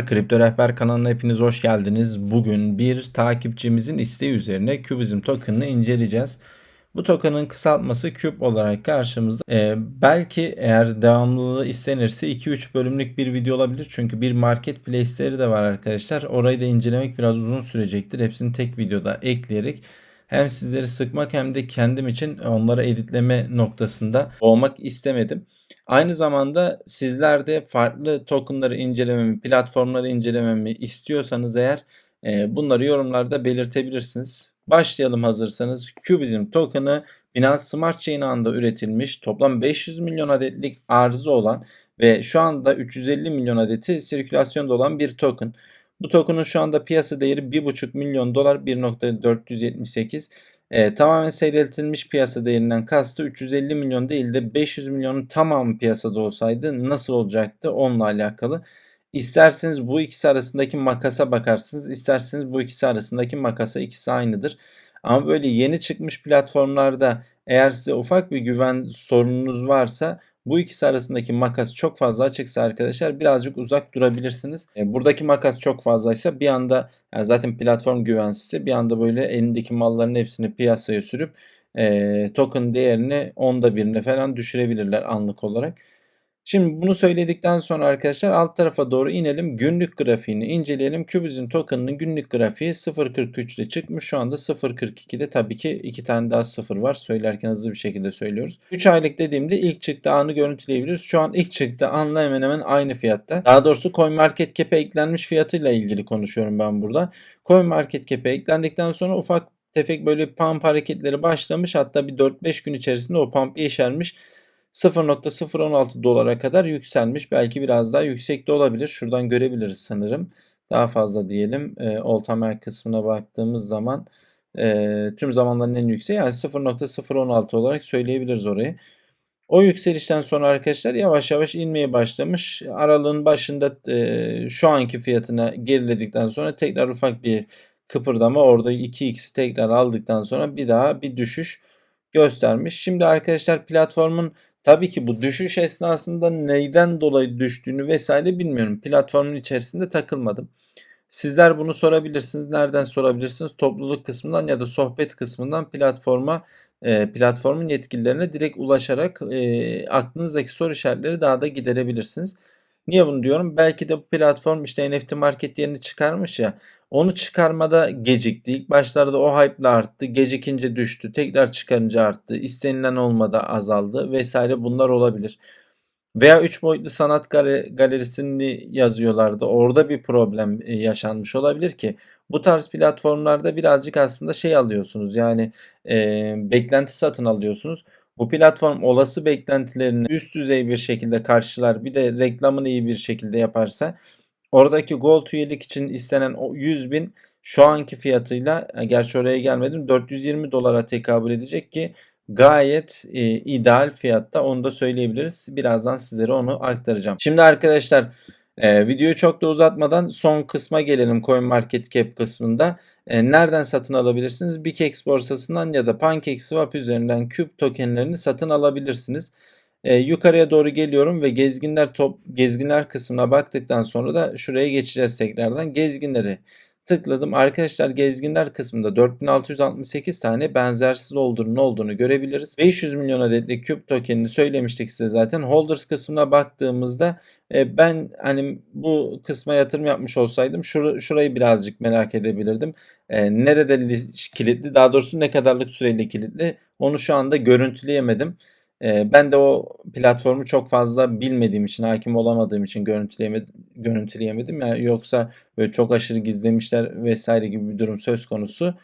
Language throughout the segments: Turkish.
Kripto Rehber kanalına hepiniz hoş geldiniz. Bugün bir takipçimizin isteği üzerine Cubism token'ını inceleyeceğiz. Bu token'ın kısaltması Cube olarak karşımızda. Ee, belki eğer devamlılığı istenirse 2-3 bölümlük bir video olabilir. Çünkü bir marketplace'leri de var arkadaşlar. Orayı da incelemek biraz uzun sürecektir. Hepsini tek videoda ekleyerek hem sizleri sıkmak hem de kendim için onları editleme noktasında olmak istemedim. Aynı zamanda sizler de farklı tokenları incelememi, platformları incelememi istiyorsanız eğer e, bunları yorumlarda belirtebilirsiniz. Başlayalım hazırsanız. Cubism token'ı Binance Smart Chain ağında üretilmiş toplam 500 milyon adetlik arzı olan ve şu anda 350 milyon adeti sirkülasyonda olan bir token. Bu token'ın şu anda piyasa değeri 1,5 milyon dolar 1.478 e, tamamen seyreltilmiş piyasa değerinden kastı 350 milyon değil de 500 milyonun tamamı piyasada olsaydı nasıl olacaktı onunla alakalı. İsterseniz bu ikisi arasındaki makasa bakarsınız. isterseniz bu ikisi arasındaki makasa ikisi aynıdır. Ama böyle yeni çıkmış platformlarda eğer size ufak bir güven sorununuz varsa bu ikisi arasındaki makas çok fazla açıksa arkadaşlar birazcık uzak durabilirsiniz. E, buradaki makas çok fazlaysa bir anda yani zaten platform güvensizse bir anda böyle elindeki malların hepsini piyasaya sürüp e, token değerini onda birine falan düşürebilirler anlık olarak. Şimdi bunu söyledikten sonra arkadaşlar alt tarafa doğru inelim. Günlük grafiğini inceleyelim. Cubism token'ının günlük grafiği 0.43'te çıkmış. Şu anda 0.42'de tabii ki iki tane daha sıfır var. Söylerken hızlı bir şekilde söylüyoruz. 3 aylık dediğimde ilk çıktı anı görüntüleyebiliriz. Şu an ilk çıktı anla hemen hemen aynı fiyatta. Daha doğrusu CoinMarketCap'e eklenmiş fiyatıyla ilgili konuşuyorum ben burada. CoinMarketCap'e eklendikten sonra ufak tefek böyle pump hareketleri başlamış. Hatta bir 4-5 gün içerisinde o pump yeşermiş. 0.016 dolara kadar yükselmiş. Belki biraz daha yüksek de olabilir. Şuradan görebiliriz sanırım. Daha fazla diyelim. E, All kısmına baktığımız zaman e, tüm zamanların en yükseği yani 0.016 olarak söyleyebiliriz orayı. O yükselişten sonra arkadaşlar yavaş yavaş inmeye başlamış. Aralığın başında e, şu anki fiyatına geriledikten sonra tekrar ufak bir kıpırdama orada 2x tekrar aldıktan sonra bir daha bir düşüş göstermiş. Şimdi arkadaşlar platformun Tabii ki bu düşüş esnasında neyden dolayı düştüğünü vesaire bilmiyorum. Platformun içerisinde takılmadım. Sizler bunu sorabilirsiniz. Nereden sorabilirsiniz? Topluluk kısmından ya da sohbet kısmından platforma e, platformun yetkililerine direkt ulaşarak e, aklınızdaki soru işaretleri daha da giderebilirsiniz. Niye bunu diyorum? Belki de bu platform işte NFT market yerini çıkarmış ya. Onu çıkarmada gecikti. İlk başlarda o hype'la arttı. Gecikince düştü. Tekrar çıkarınca arttı. İstenilen olmadı azaldı vesaire bunlar olabilir. Veya 3 boyutlu sanat galerisini yazıyorlardı. Orada bir problem e, yaşanmış olabilir ki bu tarz platformlarda birazcık aslında şey alıyorsunuz. Yani e, beklenti satın alıyorsunuz. Bu platform olası beklentilerini üst düzey bir şekilde karşılar bir de reklamını iyi bir şekilde yaparsa oradaki Gold üyelik için istenen o 100 bin şu anki fiyatıyla e, gerçi oraya gelmedim 420 dolara tekabül edecek ki gayet e, ideal fiyatta onu da söyleyebiliriz. Birazdan sizlere onu aktaracağım. Şimdi arkadaşlar e, videoyu çok da uzatmadan son kısma gelelim CoinMarketCap kısmında. E, nereden satın alabilirsiniz? BigX borsasından ya da PancakeSwap üzerinden Cube tokenlerini satın alabilirsiniz. E, yukarıya doğru geliyorum ve gezginler top gezginler kısmına baktıktan sonra da şuraya geçeceğiz tekrardan. Gezginleri tıkladım. Arkadaşlar gezginler kısmında 4668 tane benzersiz olduğunu olduğunu görebiliriz. 500 milyon adetli Cube tokenini söylemiştik size zaten. Holders kısmına baktığımızda e, ben hani bu kısma yatırım yapmış olsaydım şur şurayı birazcık merak edebilirdim. E, nerede kilitli daha doğrusu ne kadarlık süreyle kilitli onu şu anda görüntüleyemedim. E, ben de o platformu çok fazla bilmediğim için, hakim olamadığım için görüntüleyemedim. görüntüleyemedim. Yani yoksa böyle çok aşırı gizlemişler vesaire gibi bir durum söz konusu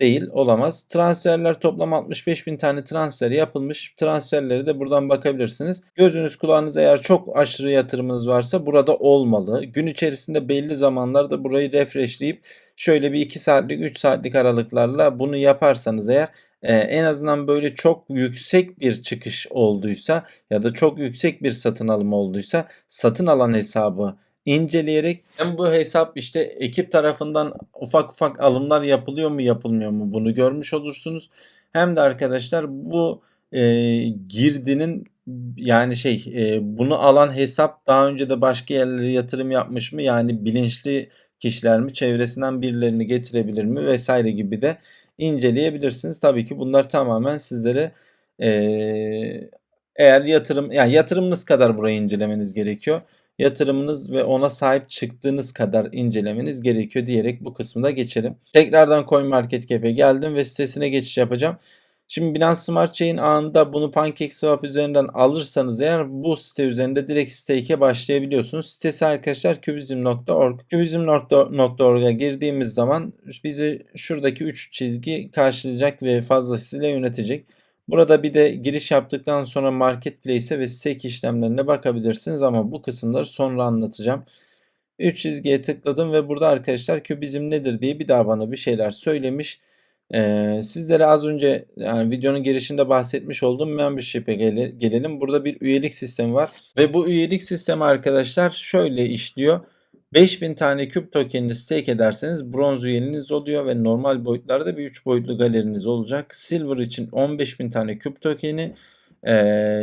değil, olamaz. Transferler toplam 65 bin tane transfer yapılmış. Transferleri de buradan bakabilirsiniz. Gözünüz kulağınız eğer çok aşırı yatırımınız varsa burada olmalı. Gün içerisinde belli zamanlarda burayı refreshleyip şöyle bir 2 saatlik 3 saatlik aralıklarla bunu yaparsanız eğer ee, en azından böyle çok yüksek bir çıkış olduysa ya da çok yüksek bir satın alım olduysa satın alan hesabı inceleyerek hem bu hesap işte ekip tarafından ufak ufak alımlar yapılıyor mu yapılmıyor mu bunu görmüş olursunuz. Hem de arkadaşlar bu e, girdinin yani şey e, bunu alan hesap daha önce de başka yerlere yatırım yapmış mı? Yani bilinçli kişiler mi? Çevresinden birilerini getirebilir mi? Vesaire gibi de inceleyebilirsiniz. Tabii ki bunlar tamamen sizlere eğer yatırım yani yatırımınız kadar burayı incelemeniz gerekiyor. Yatırımınız ve ona sahip çıktığınız kadar incelemeniz gerekiyor diyerek bu kısmı da geçelim. Tekrardan CoinMarketCap'e geldim ve sitesine geçiş yapacağım. Şimdi Binance Smart Chain ağında bunu PancakeSwap üzerinden alırsanız eğer bu site üzerinde direkt stake'e başlayabiliyorsunuz. Sitesi arkadaşlar kubizm.org. Kubizm.org'a girdiğimiz zaman bizi şuradaki 3 çizgi karşılayacak ve fazlasıyla yönetecek. Burada bir de giriş yaptıktan sonra marketplace'e ve stake işlemlerine bakabilirsiniz ama bu kısımları sonra anlatacağım. 3 çizgiye tıkladım ve burada arkadaşlar kübizm nedir diye bir daha bana bir şeyler söylemiş. Ee, sizlere az önce yani videonun girişinde bahsetmiş olduğum membership'e gele, gelelim. Burada bir üyelik sistemi var ve bu üyelik sistemi arkadaşlar şöyle işliyor. 5000 tane küp tokenini stake ederseniz bronz üyeliğiniz oluyor ve normal boyutlarda bir 3 boyutlu galeriniz olacak. Silver için 15.000 tane küp tokeni e,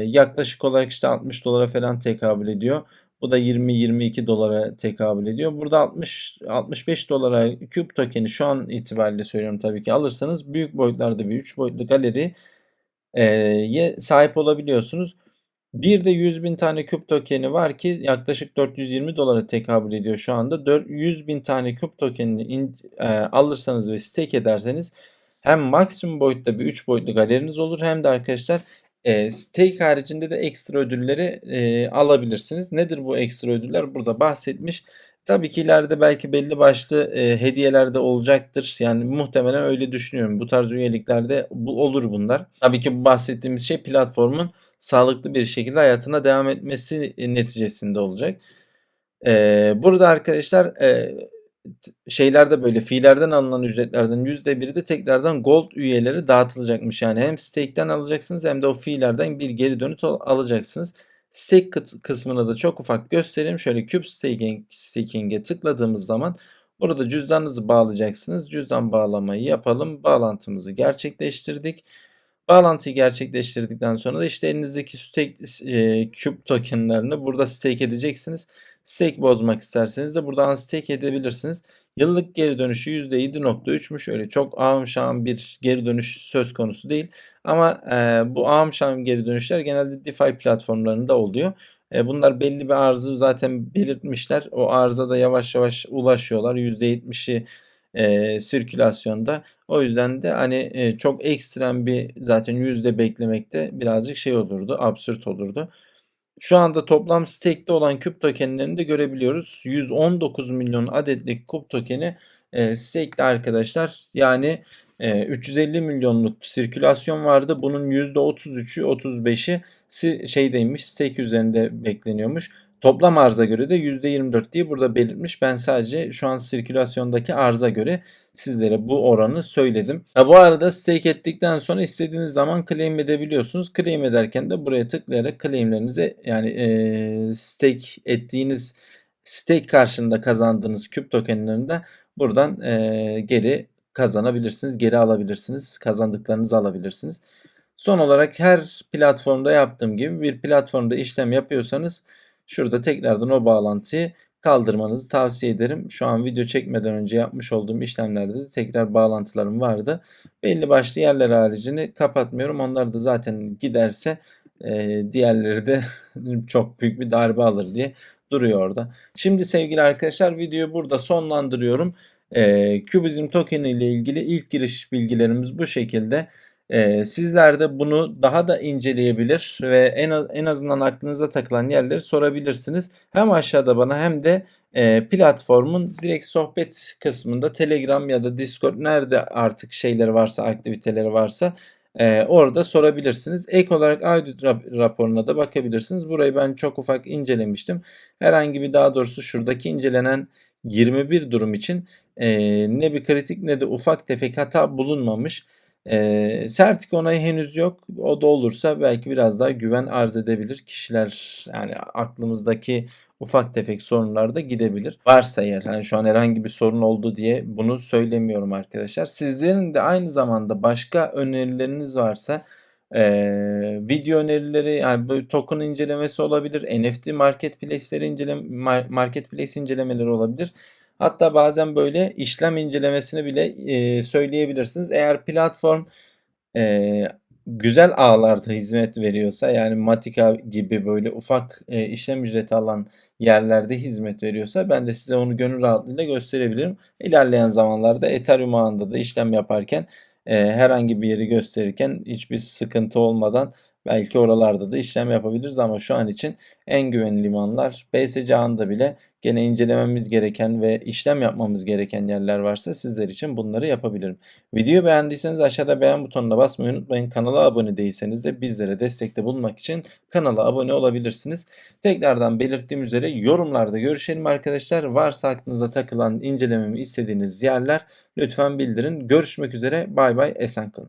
yaklaşık olarak işte 60 dolara falan tekabül ediyor. Bu da 20-22 dolara tekabül ediyor. Burada 60 65 dolara küp tokeni şu an itibariyle söylüyorum tabii ki alırsanız büyük boyutlarda bir 3 boyutlu galeri e, sahip olabiliyorsunuz. Bir de 100 bin tane küp tokeni var ki yaklaşık 420 dolara tekabül ediyor şu anda. 100 bin tane küp tokenini in, e, alırsanız ve stake ederseniz hem maksimum boyutta bir 3 boyutlu galeriniz olur hem de arkadaşlar e, stake haricinde de ekstra ödülleri e, alabilirsiniz. Nedir bu ekstra ödüller? Burada bahsetmiş. Tabii ki ileride belki belli başlı e, hediyeler de olacaktır. Yani muhtemelen öyle düşünüyorum. Bu tarz üyeliklerde bu, olur bunlar. Tabii ki bu bahsettiğimiz şey platformun sağlıklı bir şekilde hayatına devam etmesi neticesinde olacak. E, burada arkadaşlar e, şeylerde böyle fiillerden alınan ücretlerden %1'i de tekrardan gold üyeleri dağıtılacakmış. Yani hem stake'ten alacaksınız hem de o fiillerden bir geri dönüt alacaksınız. Stake kısmını da çok ufak göstereyim. Şöyle Cube Staking, Staking'e tıkladığımız zaman burada cüzdanınızı bağlayacaksınız. Cüzdan bağlamayı yapalım. Bağlantımızı gerçekleştirdik. Bağlantıyı gerçekleştirdikten sonra da işte elinizdeki stake e, Cube tokenlerini burada stake edeceksiniz. Stake bozmak isterseniz de buradan stake edebilirsiniz. Yıllık geri dönüşü %7.3'müş. Öyle çok ağım bir geri dönüş söz konusu değil. Ama e, bu ağım geri dönüşler genelde DeFi platformlarında oluyor. E, bunlar belli bir arzı zaten belirtmişler. O arıza da yavaş yavaş ulaşıyorlar. %70'i e, sirkülasyonda. O yüzden de hani e, çok ekstrem bir zaten yüzde beklemekte birazcık şey olurdu, absürt olurdu. Şu anda toplam stake'de olan küp tokenlerini de görebiliyoruz. 119 milyon adetlik küp tokeni e, stake'de arkadaşlar. Yani e, 350 milyonluk sirkülasyon vardı. Bunun %33'ü 35'i şeydeymiş stake üzerinde bekleniyormuş. Toplam arıza göre de %24 diye burada belirtmiş. Ben sadece şu an sirkülasyondaki arıza göre sizlere bu oranı söyledim. Ha, bu arada stake ettikten sonra istediğiniz zaman claim edebiliyorsunuz. Claim ederken de buraya tıklayarak claimlerinize yani e, stake ettiğiniz stake karşında kazandığınız küp tokenlerini de buradan e, geri kazanabilirsiniz, geri alabilirsiniz, kazandıklarınızı alabilirsiniz. Son olarak her platformda yaptığım gibi bir platformda işlem yapıyorsanız Şurada tekrardan o bağlantıyı kaldırmanızı tavsiye ederim. Şu an video çekmeden önce yapmış olduğum işlemlerde de tekrar bağlantılarım vardı. Belli başlı yerler haricini kapatmıyorum. Onlar da zaten giderse e, diğerleri de çok büyük bir darbe alır diye duruyor orada. Şimdi sevgili arkadaşlar videoyu burada sonlandırıyorum. E, Cubism token ile ilgili ilk giriş bilgilerimiz bu şekilde. Ee, sizler de bunu daha da inceleyebilir ve en, en azından aklınıza takılan yerleri sorabilirsiniz. Hem aşağıda bana hem de e, platformun direkt sohbet kısmında Telegram ya da Discord nerede artık şeyleri varsa aktiviteleri varsa e, orada sorabilirsiniz. Ek olarak audit raporuna da bakabilirsiniz. Burayı ben çok ufak incelemiştim. Herhangi bir daha doğrusu şuradaki incelenen 21 durum için e, ne bir kritik ne de ufak tefek hata bulunmamış. E, sertik onayı henüz yok. O da olursa belki biraz daha güven arz edebilir. Kişiler yani aklımızdaki ufak tefek sorunlar da gidebilir. Varsa eğer hani şu an herhangi bir sorun oldu diye bunu söylemiyorum arkadaşlar. Sizlerin de aynı zamanda başka önerileriniz varsa Eee, video önerileri yani böyle token incelemesi olabilir. NFT marketplace'leri incele mar marketplace incelemeleri olabilir. Hatta bazen böyle işlem incelemesini bile, eee, söyleyebilirsiniz. Eğer platform, eee, güzel ağlarda hizmet veriyorsa yani Matika gibi böyle ufak, eee, işlem ücreti alan yerlerde hizmet veriyorsa ben de size onu gönül rahatlığıyla gösterebilirim. İlerleyen zamanlarda Ethereum ağında da işlem yaparken, eee, herhangi bir yeri gösterirken hiçbir sıkıntı olmadan belki oralarda da işlem yapabiliriz ama şu an için en güvenli limanlar BSC ağında bile gene incelememiz gereken ve işlem yapmamız gereken yerler varsa sizler için bunları yapabilirim. Videoyu beğendiyseniz aşağıda beğen butonuna basmayı unutmayın. Kanala abone değilseniz de bizlere destekte bulunmak için kanala abone olabilirsiniz. Tekrardan belirttiğim üzere yorumlarda görüşelim arkadaşlar. Varsa aklınıza takılan incelememi istediğiniz yerler lütfen bildirin. Görüşmek üzere. Bay bay. Esen kalın.